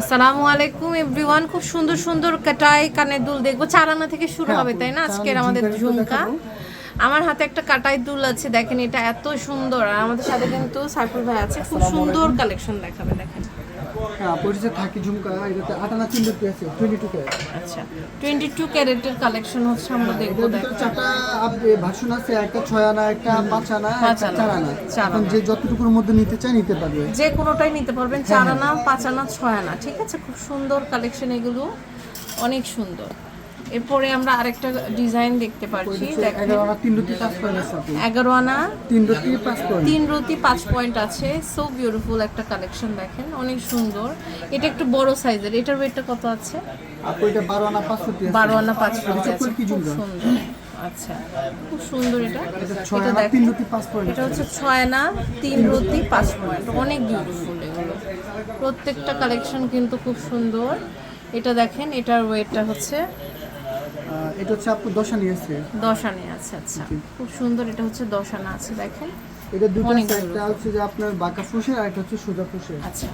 আসসালামু আলাইকুম এভরিওয়ান খুব সুন্দর সুন্দর কাটাই কানের দুল দেখব। চারানা থেকে শুরু হ্যাঁ, হবে তাই না? আজকের আমাদের ঝুমকা। আমার হাতে একটা কাটাই দুল আছে দেখেন এটা এত সুন্দর। আর আমাদের সাথে কিন্তু সাইফুল ভাই আছে খুব সুন্দর কালেকশন দেখাবে দেখেন। হ্যাঁ পরিচয় থাকি ঝুমকা এটাতে আটানা তিন রুপি আছে টোয়েন্টি টু ক্যারেট আচ্ছা টোয়েন্টি টু ক্যারেটের কালেকশন হচ্ছে আমরা দেখব চারটা ভাষণ আছে একটা ছয় আনা একটা পাঁচ আনা একটা চার আনা। এখন যে যতটুকুর মধ্যে নিতে চায় নিতে পারবে। যে কোনোটাই নিতে পারবেন হ্যাঁ, চার আনা পাঁচ আনা ছয় আনা ঠিক আছে? খুব সুন্দর কালেকশন এগুলো অনেক সুন্দর। এরপরে আমরা আরেকটা ডিজাইন দেখতে পাচ্ছি দেখেন। এগারো আনা তিন রুটি পাঁচ পয়েন্ট আছে। সো বিউটিফুল একটা কালেকশন দেখেন অনেক সুন্দর। এটা একটু বড় সাইজের এটার ওয়েটটা কত আছে? বারো আনা পাঁচ রুটি আছে। খুব সুন্দর। আচ্ছা খুব সুন্দর এটা। এটা দেখেন। এটা হচ্ছে ছয় আনা তিন রুটি পাঁচ পয়েন্ট অনেক বিউটিফুল এগুলো। প্রত্যেকটা কালেকশন কিন্তু খুব সুন্দর। এটা দেখেন এটার ওয়েটটা হচ্ছে এটা হচ্ছে আপু দশ আনি আছে। দশ আনে আছে আচ্ছা। খুব সুন্দর এটা হচ্ছে দশ আনা আছে দেখেন। এটা দুটো একটা হচ্ছে যে আপনার বাঁকা ফুসের আর একটা হচ্ছে সোজা ফুসের আচ্ছা।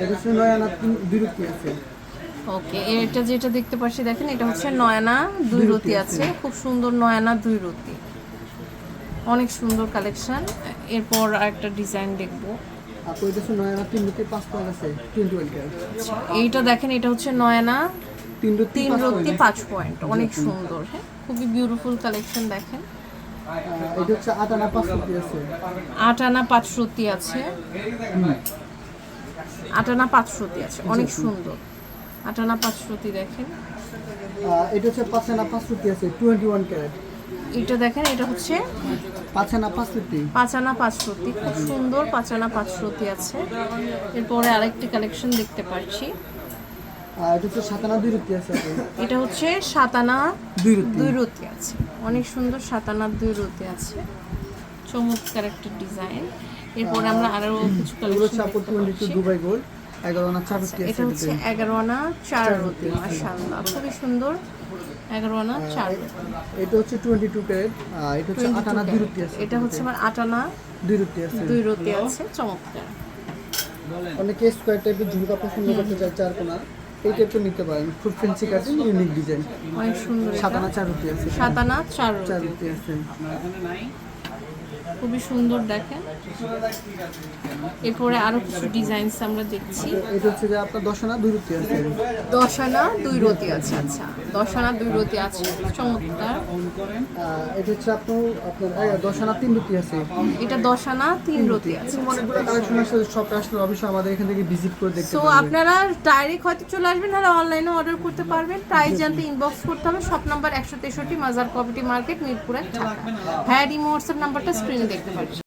এটা হচ্ছে নয় আনা তিন দুই আছে। ওকে এটা যেটা দেখতে পাচ্ছি দেখেন এটা হচ্ছে নয়না দুই রতি আছে। খুব সুন্দর নয়না দুই রতি। অনেক সুন্দর কালেকশন। এরপর আরেকটা ডিজাইন দেখব। আপু এটা হচ্ছে নয় আনা তিন পাঁচ আছে আচ্ছা এইটা দেখেন এটা হচ্ছে নয়না তিন রুটি তিন পয়েন্ট পাঁচ পয়েন্ট অনেক সুন্দর হ্যাঁ। খুবই বিউটিফুল কালেকশন দেখেন। এটা হচ্ছে আট আনা পাঁচ রুটি আছে। আট আনা পাঁচ রতি আছে। আট আনা পাঁচ রতি আছে অনেক সুন্দর। আট আনা পাঁচ রতি দেখেন। এটা হচ্ছে পাঁচ আনা পাঁচ রুটি আছে টোয়েন্টি ওয়ান ক্যারেট এটা দেখেন এটা হচ্ছে পাঁচ আনা পাঁচ রুটি পাঁচানা পাঁচরতি খুব সুন্দর পাঁচানা পাঁচরতি আছে। এরপরে আরেকটি কালেকশন দেখতে পাচ্ছি। এটা হচ্ছে সাত আনা দুই রুটি আছে এটা হচ্ছে সাতানা দুই রুটি। দুই রতি আছে। অনেক সুন্দর সাতানা দুই রতি আছে। চমৎকার একটা ডিজাইন। এরপরে আমরা আরও কিছু কালেকশন দুবাই গোল্ড এগারো আনা চার রুটি এটা হচ্ছে এগারো আনা চার রতি, মাশাআল্লাহ। খুবই সুন্দর। এগারো আনা চার এটা হচ্ছে টোয়েন্টি টু ক্যারেট এটা হচ্ছে আট আনা দুই রুটি আছে। এটা হচ্ছে আমার আটানা দুই রুটি আছে। দুই রতি আছে। চমৎকার। অনেকে স্কোয়ার টাইপের ঝুমকা পছন্দ করতে চায় চার কোনা। এই একটু নিতে পারেন। খুব ফেন্সি কাটিং ইউনিক ডিজাইন অনেক সুন্দর সাতানা। চার রুটি আছে। সাতানা চার চার রতি রুটি আছে। খুবই সুন্দর দেখেন। এরপরে আরও কিছু ডিজাইনস আমরা দেখছি। এটা হচ্ছে যে আপনার দশ আনা দুই রুটি আছে। দশ আনা দুই রতি আছে আচ্ছা। দশ আনা দুই রতি আছে চমৎকার। এটা হচ্ছে আপনার আপনার এ, দশ আনা তিন রুটি আছে। এটা দশ আনা তিন রতি আছে অনেকগুলো কালেকশন আছে শপে আসলে অবশ্যই আমাদের এখান থেকে ভিজিট করে দেখতে পারবেন। আপনারা ডাইরেক্ট হয়তো চলে আসবেন নাহলে অনলাইনে অর্ডার করতে পারবেন। প্রাইস জানতে ইনবক্স করতে হবে। শপ নাম্বার একশো তেষট্টি মাজার কমিটি মার্কেট মিরপুর ঢাকা। হ্যাঁ ইমো হোয়াটসঅ্যাপ নাম্বারটা স্ক্রিনে দেখতে পাচ্ছেন